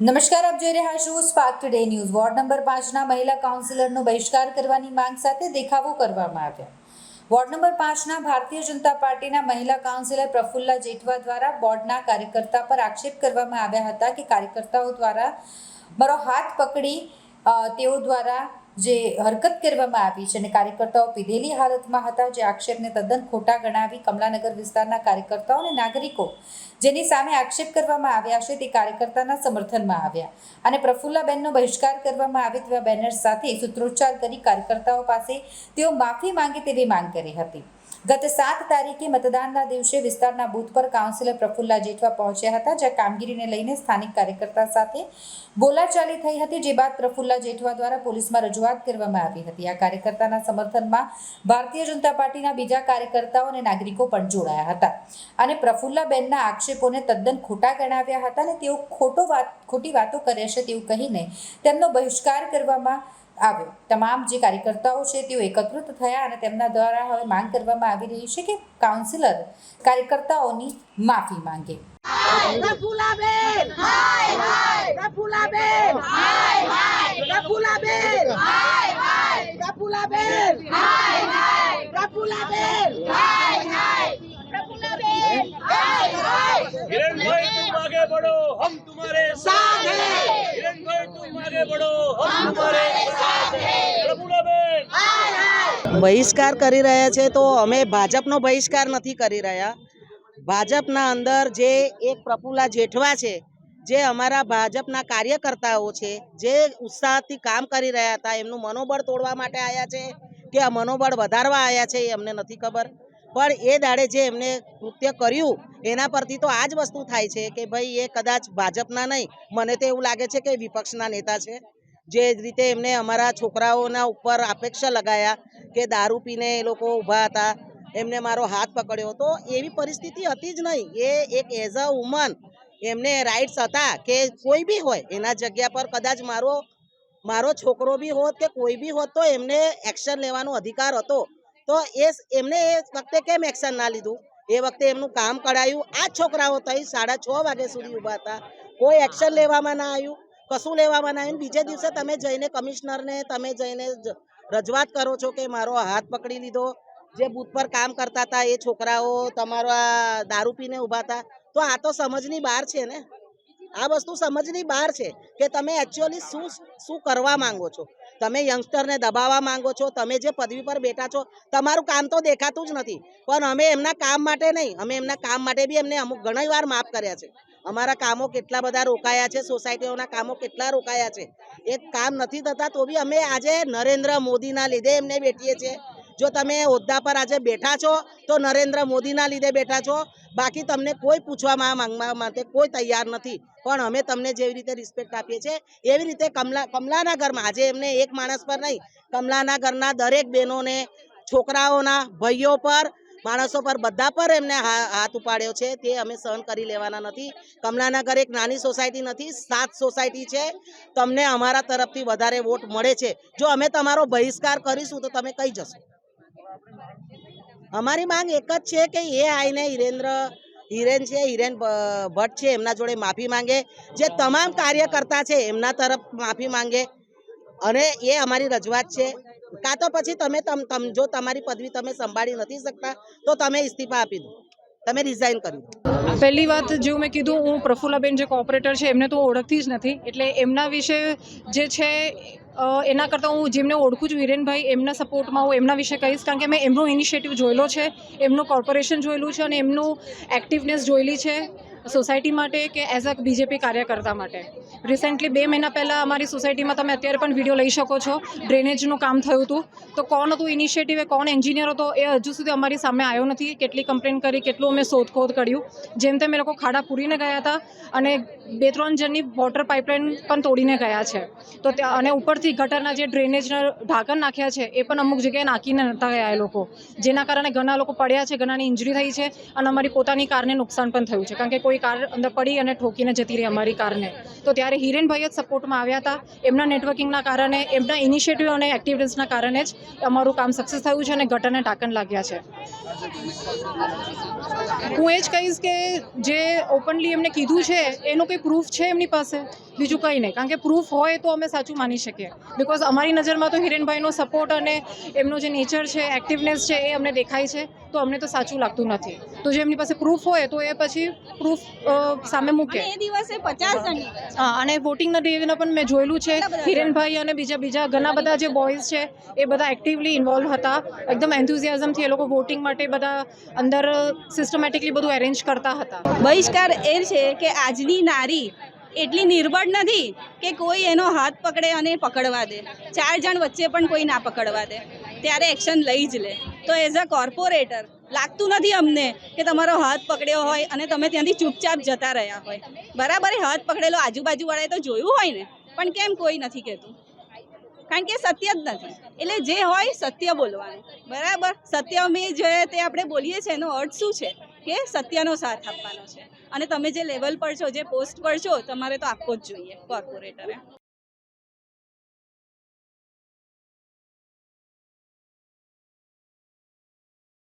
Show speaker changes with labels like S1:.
S1: નમસ્કાર, આપ જોઈ રહ્યા છો Spark Today news ward number પાંચના મહિલા કાઉન્સિલરનો બહિષ્કાર કરવાની માંગ સાથે દેખાવો કરવામાં આવ્યા. વોર્ડ નંબર પાંચના ભારતીય જનતા પાર્ટીના મહિલા કાઉન્સિલર પ્રફુલ્લા જેઠવા દ્વારા બોર્ડના કાર્યકર્તા પર આક્ષેપ કરવામાં આવ્યા હતા કે કાર્યકર્તાઓ દ્વારા મારો હાથ પકડી તેઓ દ્વારા જે હરકત કરવામાં આવી છે અને કાર્યકર્તાઓ પીધેલી હાલતમાં હતા, જે આક્ષેપને તદ્દન ખોટા ગણાવી કમલાનગર વિસ્તારના કાર્યકર્તાઓ અને નાગરિકો જેની સામે આક્ષેપ કરવામાં આવ્યા છે તે કાર્યકર્તાના સમર્થનમાં આવ્યા. અને પ્રફુલ્લાબેનનો બહિષ્કાર કરવામાં આવે તેવા બેનર સાથે સૂત્રોચ્ચાર કરી કાર્યકર્તાઓ પાસે તેઓ માફી માંગે તેવી માંગ કરી હતી. ગત સાત તારીખે મતદાનના દિવસે વિસ્તારના બૂથ પર કાઉન્સિલર પ્રફુલ્લા જેઠવા પહોંચ્યા હતા, જ્યાં કામગીરીને લઈને સ્થાનિક કાર્યકર્તા સાથે બોલાચાલી થઈ હતી, જે બાદ પ્રફુલ્લા જેઠવા દ્વારા પોલીસમાં રજૂઆત કરવામાં આવી હતી. આ કાર્યકર્તાના સમર્થનમાં ભારતીય જનતા પાર્ટીના બીજા કાર્યકર્તાઓ અને નાગરિકો પણ જોડાયા હતા અને પ્રફુલ્લાબેનના આક્ષેપોને તદ્દન ખોટા ગણાવ્યા હતા અને તેઓ ખોટો વાત, ખોટી વાતો કરે છે તેવું કહીને તેમનો બહિષ્કાર કરવામાં આવ્યો તમામ જે કાર્યકર્તાઓ છે તેઓ એકત્રિત થયા અને તેમના દ્વારા હવે માંગ કરવામાં આવી રહી છે કે કાઉન્સિલર કાર્યકર્તાઓની માફી માંગે
S2: પ્રફુલાબેન હાય હાય પ્રફુલાબેન હાય હાય પ્રફુલાબેન હાય હાય પ્રફુલાબેન હાય હાય પ્રફુલાબેન હાય હાય પ્રફુલાબેન હાય હાય
S3: हिरण भाई तुम आगे बढ़ो हम तुम्हारे साथ हैं हिरण भाई तुम आगे बढ़ो
S4: બહિષ્કાર કરી રહ્યા છે તો અમે ભાજપનો બહિષ્કાર નથી કરી રહ્યા. ભાજપના અંદર જે એક પ્રફુલ્લા જેઠવા છે, જે અમારા ભાજપના કાર્યકર્તાઓ છે, જે ઉત્સાહથી કામ કરી રહ્યા હતા, એમનું મનોબળ તોડવા માટે આવ્યા છે કે આ મનોબળ વધારવા આવ્યા છે એ અમને નથી ખબર. પણ એ દાડે જે એમને કૃત્ય કર્યું, એના પરથી તો આ જ વસ્તુ થાય છે કે ભાઈ એ કદાચ ભાજપના નહીં. મને તો એવું લાગે છે કે વિપક્ષના નેતા છે. જે રીતે એમને અમારા છોકરાઓના ઉપર અપેક્ષા લગાયા કે દારૂ પીને એ લોકો ઊભા હતા. એમને મારો હાથ પકડ્યો. તો એવી પરિસ્થિતિ હતી જ નહીં. એ એક એઝ અ વુમન એમને રાઇટ્સ હતા કે કોઈ બી હોય, એના જગ્યા પર કદાચ મારો મારો છોકરો બી હોત કે કોઈ બી હોત તો એમને એક્શન લેવાનો અધિકાર હતો. તો એ એમને એ વખતે કેમ એક્શન ના લીધું? એ વખતે એમનું કામ કરાયું આ છોકરાઓ થઈ સાડા છ વાગ્યા સુધી ઊભા હતા. કોઈ એક્શન લેવામાં ના આવ્યું. કશું લેવામાં ના આવ્યું બીજે દિવસે તમે જઈને કમિશનરને, તમે જઈને રજૂઆત કરો છો કે મારો હાથ પકડી લીધો. જે બૂથ પર કામ કરતા હતા એ છોકરાઓ તમારા દારૂ પીને ઊભા હતા. તો આ તો સમજની બહાર છે ને? આ વસ્તુ સમજની બહાર છે કે તમે એકચ્યુઅલી શું શું કરવા માંગો છો? તમે યંગસ્ટરને દબાવવા માંગો છો, તમે જે પદવી પર બેઠા છો, તમારું કામ તો દેખાતું જ નથી. પણ અમે એમના કામ માટે નહીં, અમે એમના કામ માટે બી એમને અમુક ઘણી વાર માફ કર્યા છે. અમારા કામો કેટલા બધા રોકાયા છે, સોસાયટીઓના કામો કેટલા રોકાયા છે. એ કામ નથી થતા તો બી અમે આજે નરેન્દ્ર મોદીના લીધે એમને બેઠીએ છીએ. જો તમે હોદ્દા પર આજે બેઠા છો, તો નરેન્દ્ર મોદીના લીધે બેઠા છો. બાકી તમને કોઈ પૂછવામાં માંગવા માટે કોઈ તૈયાર નથી. પણ અમે તમને જેવી રીતે રિસ્પેક્ટ આપીએ છીએ, એવી રીતે કમલા, કમલાના ઘરમાં, આજે એમને એક માણસ પર નહીં, કમલાના ઘરના દરેક બહેનોને, છોકરાઓના ભાઈઓ પર, માણસો પર, બધા પર એમને હાથ ઉપાડ્યો છે, તે અમે સહન કરી લેવાના નથી. કમલાનગર એક નાની સોસાયટી નથી, સાત સોસાયટી છે. તમને અમારા તરફથી વધારે વોટ મળે છે. જો અમે તમારો બહિષ્કાર કરીશું, તો તમે કઈ જશો? અમારી માંગ એક જ છે કે એ આઈને હિરેન્દ્ર હિરેન છે, હિરેન ભટ્ટ છે, એમના જોડે માફી માંગે. જે તમામ કાર્યકર્તા છે, એમના તરફ માફી માંગે. અને એ અમારી રજૂઆત છે. કાં તો પછી તમે, જો તમારી પદવી તમે સંભાળી નથી શકતા, તો તમે ઇસ્તીફા આપી દો. તમે રિઝાઇન કર્યું
S5: પહેલી વાત જેવું મેં કીધું, હું પ્રફુલ્લાબેન જે કોઓપરેટર છે, એમને તો ઓળખતી જ નથી. એટલે એમના વિશે જે છે એના કરતાં હું જેમને ઓળખું છું વિરેનભાઈ એમના સપોર્ટમાં હું એમના વિશે કહીશ, કારણ કે મેં એમનો ઇનિશિયેટિવ જોયેલો છે, એમનું કોર્પોરેશન જોયેલું છે અને એમનું એક્ટિવનેસ જોયેલી છે. સોસાયટી માટે કે એઝ અ બીજેપી કાર્યકર્તા માટે? રિસેન્ટલી બે મહિના પહેલાં અમારી સોસાયટીમાં તમે અત્યારે પણ વીડિયો લઈ શકો છો. ડ્રેનેજનું કામ થયું હતું. તો કોણ હતું ઇનિશિયેટિવ કોણ એન્જિનિયર હતો, એ હજુ સુધી અમારી સામે આવ્યો નથી. કેટલી કમ્પ્લેન કરી, કેટલું અમે શોધખોધ કર્યું. જેમ તેમ એ લોકો ખાડા પૂરીને ગયા હતા અને બે ત્રણ જણની વોટર પાઇપલાઇન પણ તોડીને ગયા છે. તો અને ઉપરથી ગટરના જે ડ્રેનેજના ઢાંકણ નાખ્યા છે, એ પણ અમુક જગ્યાએ નાખીને નહોતા ગયા એ લોકો. જેના કારણે ઘણા લોકો પડ્યા છે, ઘણાની ઇન્જરી થઈ છે અને અમારી પોતાની કારને નુકસાન પણ થયું છે. કારણ કે કોઈ કોઈ કાર અંદર પડી અને ઠોકીને જતી રહી અમારી કારને. તો ત્યારે હિરેનભાઈ જ સપોર્ટમાં આવ્યા હતા. એમના નેટવર્કિંગના કારણે, એમના ઇનિશિયેટિવ અને એક્ટિવિટીઝના કારણે જ અમારું કામ સક્સેસ થયું છે અને ગટરને ટાંકણ લાગ્યા છે. હું એ જ કહીશ કે જે ઓપનલી એમને કીધું છે, એનો કંઈ પ્રૂફ છે એમની પાસે? બીજું કંઈ નહીં. કારણ કે પ્રૂફ હોય તો અમે સાચું માની શકીએ. બિકોઝ અમારી નજરમાં તો હિરેનભાઈનો સપોર્ટ અને એમનો જે નેચર છે એક્ટિવનેસ છે, એ અમને દેખાય છે. તો અમને તો સાચું લાગતું નથી. તો જે એમની પાસે પ્રૂફ હોય તો એ પછી પ્રૂફ સામે મૂકે.
S2: એ દિવસે પચાસ
S5: હા અને વોટિંગના ડેના પણ મેં જોયેલું છે. હિરેનભાઈ અને બીજા બીજા ઘણા બધા જે બોયઝ છે એ બધા એક્ટિવલી ઇન્વોલ્વ હતા. એકદમ એન્થુઝિયાઝમથી એ લોકો વોટિંગ માટે બધા અંદર સિસ્ટમેટિકલી બધું એરેન્જ કરતા હતા.
S2: બહિષ્કાર એ છે કે આજની નારી એટલી નિર્બળ નથી કે કોઈ એનો હાથ પકડે અને પકડવા દે. ચાર જણ વચ્ચે પણ કોઈ ના પકડવા દે. ત્યારે એક્શન લઈ જ લે. તો એઝ અ કોર્પોરેટર લાગતું નથી અમને કે તમારો હાથ પકડ્યો હોય અને તમે ત્યાંથી ચૂપચાપ જતા રહ્યા હોય. બરાબર હાથ પકડેલો આજુબાજુવાળાએ તો જોયું હોય ને, પણ કેમ કોઈ નથી કહેતું? કારણ કે સત્ય જ નથી. એટલે જે હોય સત્ય બોલવાનું. બરાબર? સત્ય અમે જે તે આપણે બોલીએ છીએ એનો અર્થ શું છે? કે સત્યનો સાથ આપવાનો છે. અને તમે જે લેવલ પર છો, જે પોસ્ટ પર છો, તમારે તો આપવો જ જોઈએ કોર્પોરેટરે